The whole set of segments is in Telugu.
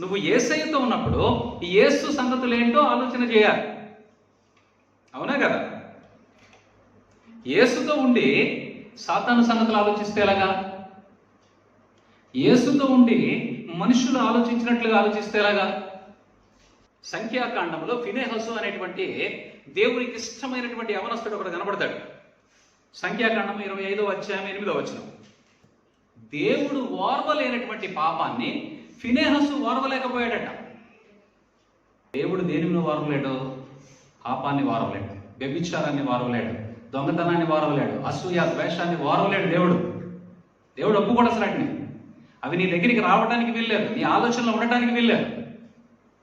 నువ్వు ఏసైతో ఉన్నప్పుడు ఈ ఏసు సంగతులు ఏంటో ఆలోచన చేయాలి. అవునా కదా? ఏసుతో ఉండి సాతాను సంగతులు ఆలోచిస్తే ఎలాగా? యేసుతో ఉండి మనుషులు ఆలోచించినట్లుగా ఆలోచిస్తే ఎలాగా? సంఖ్యాకాండంలో ఫినేహసు అనేటువంటి దేవునికి ఇష్టమైనటువంటి యవనస్తుడు ఒకడు కనబడతాడు. సంఖ్యాకాండం ఇరవై ఐదో అధ్యాయం ఎనిమిదో వచనం. దేవుడు ఓర్వలేనటువంటి పాపాన్ని ఫినేహసు ఓర్వలేకపోయాడట దేవుడు దేని మీద వారవలేడు? పాపాన్ని వారవలేడు. వ్యభిచారాన్ని వారవలేడు. దొంగతనాన్ని వారవలేడు. అసూయ ద్వేషాన్ని వారవలేడు దేవుడు. దేవుడు ఒప్పుకోడు అసలు వాటిని. అవి నీ దగ్గరికి రావడానికి వీల్లేదు. నీ ఆలోచనలో ఉండటానికి వీల్లేదు.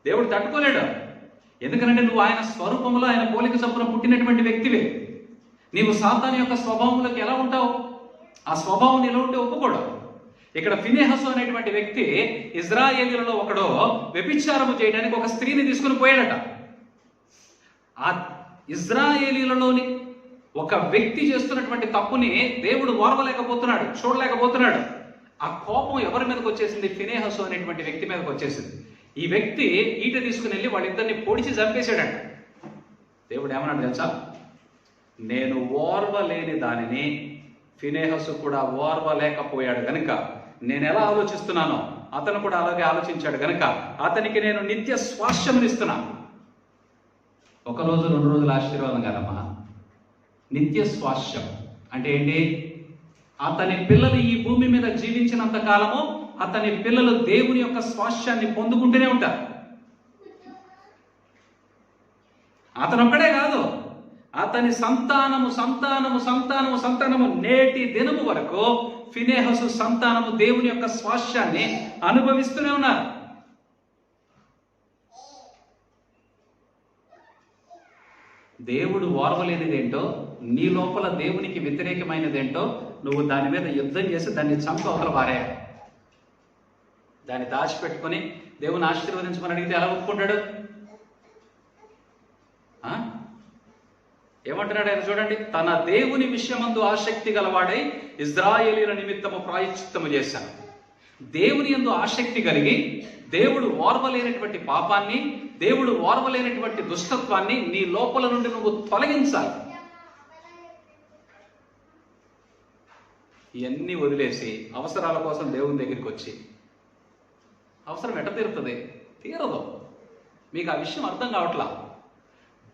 దేవుడు తట్టుకోలేడు. ఎందుకంటే నువ్వు ఆయన స్వరూపంలో ఆయన పోలిక చొప్పున పుట్టినటువంటి వ్యక్తివే. నీవు సాతాన్ యొక్క స్వభావంలోకి ఎలా ఉంటావు? ఆ స్వభావం నీలో ఉంటే ఒప్పుకోడు. ఇక్కడ ఫినేహసు అనేటువంటి వ్యక్తి ఇజ్రాయేలీలలో ఒకడు వ్యభిచారము చేయడానికి ఒక స్త్రీని తీసుకుని పోయాడట. ఆ ఇజ్రాయేలీలలోని ఒక వ్యక్తి చేస్తున్నటువంటి తప్పుని దేవుడు ఓర్వలేకపోతున్నాడు చూడలేకపోతున్నాడు. ఆ కోపం ఎవరి మీదకి వచ్చేసింది? ఫినేహసు అనేటువంటి వ్యక్తి మీదకి వచ్చేసింది. ఈ వ్యక్తి ఈట తీసుకుని వెళ్ళి వాళ్ళిద్దరిని పొడిచి చంపేశాడంట. దేవుడు ఏమన్నాడు తెలుసా? నేను ఓర్వలేని దానిని ఫినేహసు కూడా ఓర్వలేకపోయాడు కనుక నేను ఎలా ఆలోచిస్తున్నానో అతను కూడా అలాగే ఆలోచించాడు గనక అతనికి నేను నిత్య స్వాస్థ్యమునిస్తున్నాను ఒక రోజు రెండు రోజుల ఆశీర్వాదం కదమ్మా. నిత్య స్వాస్థ్యం అంటే ఏంటి? అతని పిల్లలు ఈ భూమి మీద జీవించినంత కాలము అతని పిల్లలు దేవుని యొక్క స్వాస్థ్యాన్ని పొందుకుంటూనే ఉంటారు. అతను ఒక్కడే కాదు. అతని సంతానము సంతానము సంతానము సంతానము నేటి దినము వరకు ఫినేహసు సంతానము దేవుని యొక్క స్వాస్యాన్ని అనుభవిస్తూనే ఉన్నారు. దేవుడు ఓర్వలేనిదేంటో నీ లోపల దేవునికి వ్యతిరేకమైనదేంటో నువ్వు దాని మీద యుద్ధం చేసి దాన్ని చంప అవతల వారే. దాన్ని దాచిపెట్టుకొని దేవుని ఆశీర్వదించమని అడిగితే ఎలా ఒప్పుకుంటాడు? ఆ? ఏమంటున్నాడు ఆయన చూడండి తన దేవుని విషయమందు ఆసక్తి గలవాడై ఇజ్రాయేలీల నిమిత్తము ప్రాయశ్చిత్తము చేశాను. దేవుని యందు ఆసక్తి కలిగి దేవుడు ఓర్వలేనటువంటి పాపాన్ని దేవుడు ఓర్వలేనటువంటి దుష్టత్వాన్ని నీ లోపల నుండి నువ్వు తొలగించాలి. ఇవన్నీ వదిలేసి అవసరాల కోసం దేవుని దగ్గరికి వచ్చి అవసరం ఎట తీరుతుంది? తీరదు. మీకు ఆ విషయం అర్థం కావట్లా?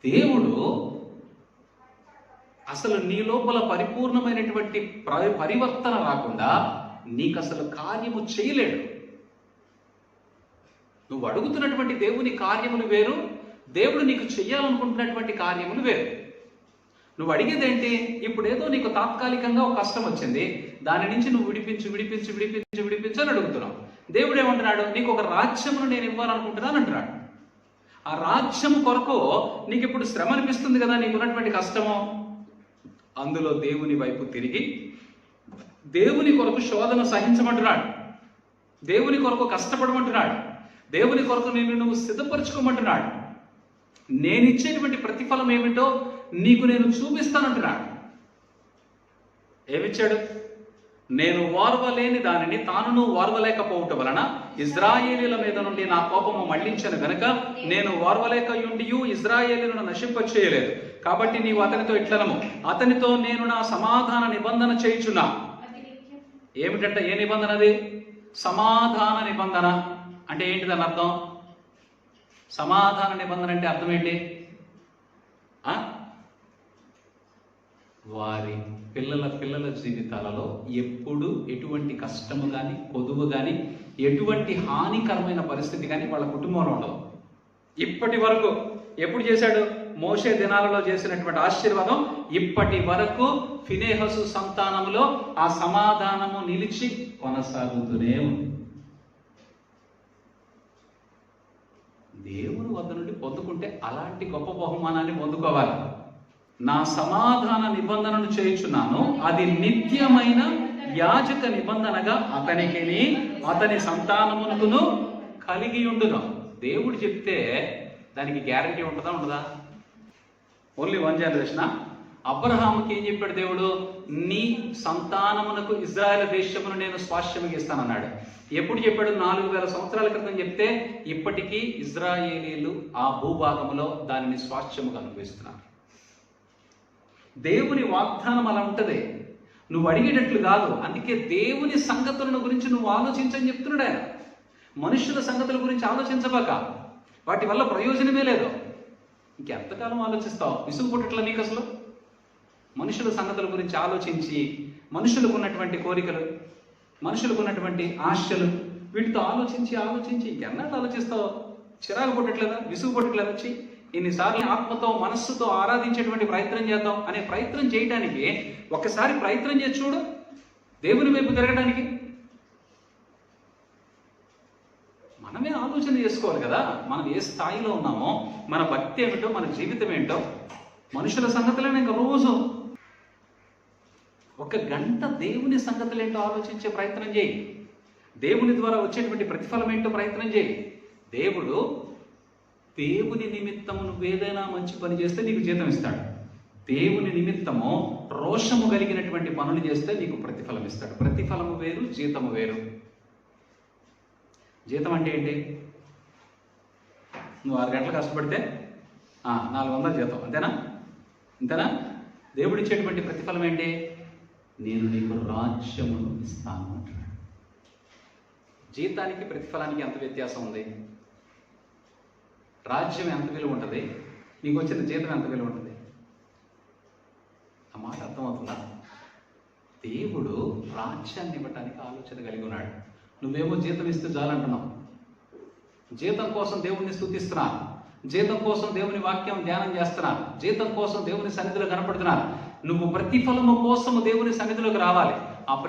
దేవుడు అసలు నీ లోపల పరిపూర్ణమైనటువంటి ప్ర- పరివర్తన రాకుండా నీకు అసలు కార్యము చేయలేడు. నువ్వు అడుగుతున్నటువంటి దేవుని కార్యములు వేరు దేవుడు నీకు చెయ్యాలనుకుంటున్నటువంటి కార్యములు వేరు. నువ్వు అడిగేది ఏంటి ఇప్పుడు ఏదో నీకు తాత్కాలికంగా ఒక కష్టం వచ్చింది దాని నుంచి నువ్వు విడిపించు విడిపించు విడిపించు విడిపించు అని అడుగుతున్నావు. దేవుడు ఏమంటున్నాడు? నీకు ఒక రాజ్యమును నేను ఇవ్వాలనుకుంటున్నాను అంటున్నాడు. ఆ రాజ్యం కొరకు నీకు ఇప్పుడు శ్రమ అనిపిస్తుంది కదా నీకు ఉన్నటువంటి కష్టము? అందులో దేవుని వైపు తిరిగి దేవుని కొరకు శోధన సహించమంటున్నాడు. దేవుని కొరకు కష్టపడమంటున్నాడు. దేవుని కొరకు నేను నువ్వు సిద్ధపరచుకోమంటున్నాడు. నేను ఇచ్చేటువంటి ప్రతిఫలం ఏమిటో నీకు నేను చూపిస్తానంటున్నాడు. ఏమిచ్చాడు? నేను ఓర్వలేని దానిని తానును ఓర్వలేకపోవటం వలన ఇజ్రాయేలీల మీద నుండి నా కోపము మళ్ళించను గనుక నేను ఓర్వలేక యుండియు ఇజ్రాయేలీలను నశింపచేయలేదు. కాబట్టి నీవు అతనితో ఇట్లనము. అతనితో నేను నా సమాధాన నిబంధన చేయుచున్నా. ఏమిటంటే ఏ నిబంధన అది? సమాధాన నిబంధన. అంటే ఏంటి దాని అర్థం? సమాధాన నిబంధన అంటే అర్థం ఏంటి? వారి పిల్లల పిల్లల జీవితాలలో ఎప్పుడు ఎటువంటి కష్టము కానీ కొదువు కానీ ఎటువంటి హానికరమైన పరిస్థితి కానీ వాళ్ళ కుటుంబంలో ఉండదు ఇప్పటి వరకు ఎప్పుడు చేశాడు? మోషే దినాలలో చేసినటువంటి ఆశీర్వాదం ఇప్పటి వరకు ఫినేహసు సంతానములో ఆ సమాధానము నిలిచి కొనసాగుతూనే ఉంది. దేవుని వద్ద నుండి పొందుకుంటే అలాంటి గొప్ప బహుమానాన్ని పొందుకోవాలి. నా సమాధాన నిబంధనను చేయుచున్నాను. అది నిత్యమైన యాజక నిబంధనగా అతనికి అతని సంతానమునకును కలిగి ఉండును. దేవుడు చెప్తే దానికి గ్యారంటీ ఉంటుందా ఉండదా? Only one generation? అబ్రహాముకి ఏం చెప్పాడు దేవుడు? నీ సంతానమునకు ఇజ్రాయెల్ దేశమును నేను స్వాస్థ్యముగా ఇస్తానన్నాడు ఎప్పుడు చెప్పాడు? నాలుగు వేల సంవత్సరాల క్రితం చెప్తే ఇప్పటికీ ఇజ్రాయేలీలు ఆ భూభాగంలో దానిని స్వాస్థ్యముగా అనుభవిస్తున్నారు. దేవుని వాగ్దానం అలా ఉంటుంది. నువ్వు అడిగేటట్లు కాదు అందుకే దేవుని సంగతులను గురించి నువ్వు ఆలోచించని చెప్తున్నాడు ఆయన. మనుషుల సంగతుల గురించి ఆలోచించబాక వాటి వల్ల ప్రయోజనమే లేదు. ఇంకెంతకాలం ఆలోచిస్తావు? విసుగు పుట్టట్ల నీకు అసలు మనుషుల సంగతుల గురించి ఆలోచించి మనుషులకు ఉన్నటువంటి కోరికలు మనుషులకు ఉన్నటువంటి ఆశలు వీటితో ఆలోచించి ఆలోచించి ఇంకెన్నాళ్ళు ఆలోచిస్తావు? చిరాకు పుట్టట్లేదా? విసుగు పుట్టట్లేదా? వచ్చి ఇన్నిసార్లు ఆత్మతో మనస్సుతో ఆరాధించేటువంటి ప్రయత్నం చేద్దాం అనే ప్రయత్నం చేయడానికి ఒకసారి ప్రయత్నం చేసి చూడు దేవుని వైపు తిరగడానికి మనమే ఆలోచన చేసుకోవాలి కదా. మనం ఏ స్థాయిలో ఉన్నామో మన భక్తి ఏమిటో మన జీవితం ఏంటో మనుషుల సంగతులను ఇంకా రోజు ఒక గంట దేవుని సంగతులు ఏంటో ఆలోచించే ప్రయత్నం చేయి. దేవుని ద్వారా వచ్చేటువంటి ప్రతిఫలం ఏంటో ప్రయత్నం చేయి. దేవుడు దేవుని నిమిత్తము నువ్వు ఏదైనా మంచి పని చేస్తే నీకు జీతం ఇస్తాడు. దేవుని నిమిత్తము రోషము కలిగినటువంటి పనులు చేస్తే నీకు ప్రతిఫలం ఇస్తాడు. ప్రతిఫలము వేరు జీతము వేరు. జీతం అంటే ఏంటి? నువ్వు ఆరు గంటలు కష్టపడితే ఆ, నాలుగు వందల జీతం. అంతేనా? అంతేనా? దేవుడు ఇచ్చేటువంటి ప్రతిఫలం ఏంటి? నేను నీకు రాజ్యమును ఇస్తాను అంటున్నాడు. జీతానికి ప్రతిఫలానికి ఎంత వ్యత్యాసం ఉంది? రాజ్యం ఎంత విలువ ఉంటుంది? నీకు వచ్చిన జీతం ఎంత విలువ ఉంటుంది? ఆ మాట అర్థమవుతుందా? దేవుడు రాజ్యాన్ని ఇవ్వటానికి ఆలోచన కలిగి ఉన్నాడు. నువ్వేమో జీతం ఇస్తే చాలంటున్నావు. జీతం కోసం దేవుణ్ణి స్థుతిస్తున్నా జీతం కోసం దేవుని వాక్యం ధ్యానం చేస్తున్నా జీతం కోసం దేవుని సన్నిధిలో కనపడుతున్నా నువ్వు ప్రతిఫలము కోసం దేవుని సన్నిధిలోకి రావాలి. ఆ ప్రతి